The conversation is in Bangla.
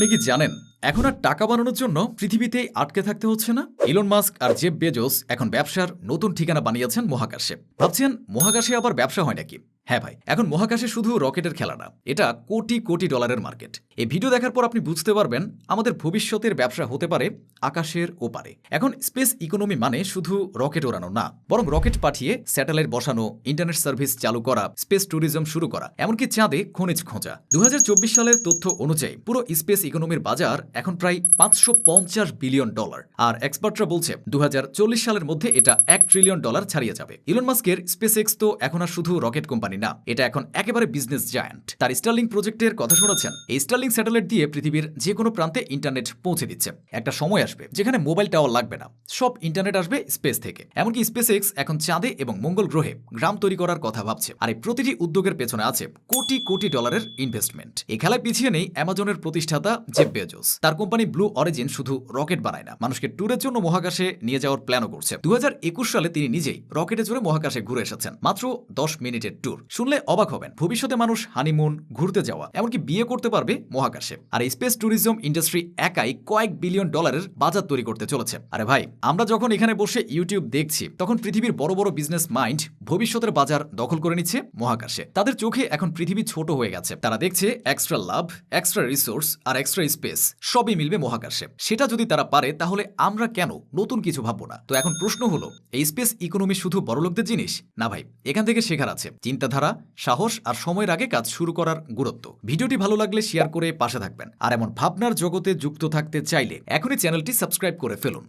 আপনি কি জানেন, এখন আর টাকা বানানোর জন্য পৃথিবীতেই আটকে থাকতে হচ্ছে না? ইলন মাস্ক আর জেব বেজোস এখন ব্যবসার নতুন ঠিকানা বানিয়েছেন মহাকাশে। ভাবছেন মহাকাশে আবার ব্যবসা হয় নাকি? হ্যাঁ ভাই, এখন মহাকাশে শুধু রকেটের খেলা না, এটা কোটি কোটি ডলারের মার্কেট। এই ভিডিও দেখার পর আপনি বুঝতে পারবেন আমাদের ভবিষ্যতের ব্যবসা হতে পারে আকাশের ওপারে। এখন স্পেস ইকোনমি মানে শুধু রকেট ওড়ানো না, বরং রকেট পাঠিয়ে স্যাটেলাইট বসানো, ইন্টারনেট সার্ভিস চালু করা, স্পেস ট্যুরিজম শুরু করা, এমনকি চাঁদে খনিজ খোঁজা। দু হাজার চব্বিশ সালের তথ্য অনুযায়ী পুরো স্পেস ইকোনমির বাজার এখন প্রায় পাঁচশো পঞ্চাশ বিলিয়ন ডলার, আর এক্সপার্টরা বলছে দু হাজার চল্লিশ সালের মধ্যে এটা এক ট্রিলিয়ন ডলার ছাড়িয়ে যাবে। ইলন মাস্কের স্পেস তো এখন আর শুধু রকেট কোম্পানি না, এটা এখন একেবারে বিজনেস জায়ান্ট তার স্টার্লিং প্রজেক্টের কথা শুনেছেন এই স্টার্লিং স্যাটেলাইট দিয়ে পৃথিবীর যে কোনো প্রান্তে ইন্টারনেট পৌঁছে দিচ্ছে। একটা সময় আসবে যেখানে মোবাইল টাওয়ার লাগবে না। সব ইন্টারনেট আসবে স্পেস থেকে। এমনকি স্পেস এক্স এখন চাঁদে এবং মঙ্গল গ্রহে গ্রাম তৈরি করার কথা ভাবছে। আর এই প্রতিটি উদ্যোগের পেছনে আছে কোটি কোটি ডলারের ইনভেস্টমেন্ট এই খেলায় পিছিয়ে নেই অ্যামাজনের প্রতিষ্ঠাতা জেব বেজোস তার কোম্পানি ব্লু অরিজিন শুধু রকেট বানায় না, মানুষকে ট্যুরের জন্য মহাকাশে নিয়ে যাওয়ার প্ল্যানও করছে। দু হাজার একুশ সালে তিনি নিজেই রকেটে চড়ে মহাকাশে ঘুরে এসেছেন। মাত্র দশ মিনিটের ট্যুর শুনলে অবাক হবেন। ভবিষ্যতে মানুষ হানিমুন ঘুরতে যাওয়া, এমনকি বিয়ে করতে পারবে মহাকাশে। আর স্পেস ট্যুরিজম ইন্ডাস্ট্রি একাই কয়েক বিলিয়ন ডলারের বাজার তৈরি করতে চলেছে। আরে ভাই, আমরা যখন এখানে বসে ইউটিউব দেখছি, তখন পৃথিবীর বড় বড় বিজনেস মাইন্ড ভবিষ্যতের বাজার দখল করে নিচ্ছে মহাকাশে। তাদের চোখে এখন পৃথিবী ছোট হয়ে গেছে। তারা দেখছে এক্সট্রা লাভ এক্সট্রা রিসোর্স আর এক্সট্রা স্পেস সবই মিলবে মহাকাশে। সেটা যদি তারা পারে, তাহলে আমরা কেন নতুন কিছু ভাববো না? তো এখন প্রশ্ন হলো, এই স্পেস ইকোনমি শুধু বড়লোকদের জিনিস? না ভাই, এখান থেকে শেখার আছে। চিন্তাধারা, সাহস আর সময়ের আগে কাজ শুরু করার গুরুত্ব। ভিডিওটি ভালো লাগলে শেয়ার করে পাশে থাকবেন। আর এমন ভাবনার জগতে যুক্ত থাকতে চাইলে এখনই চ্যানেলটি সাবস্ক্রাইব করে ফেলুন।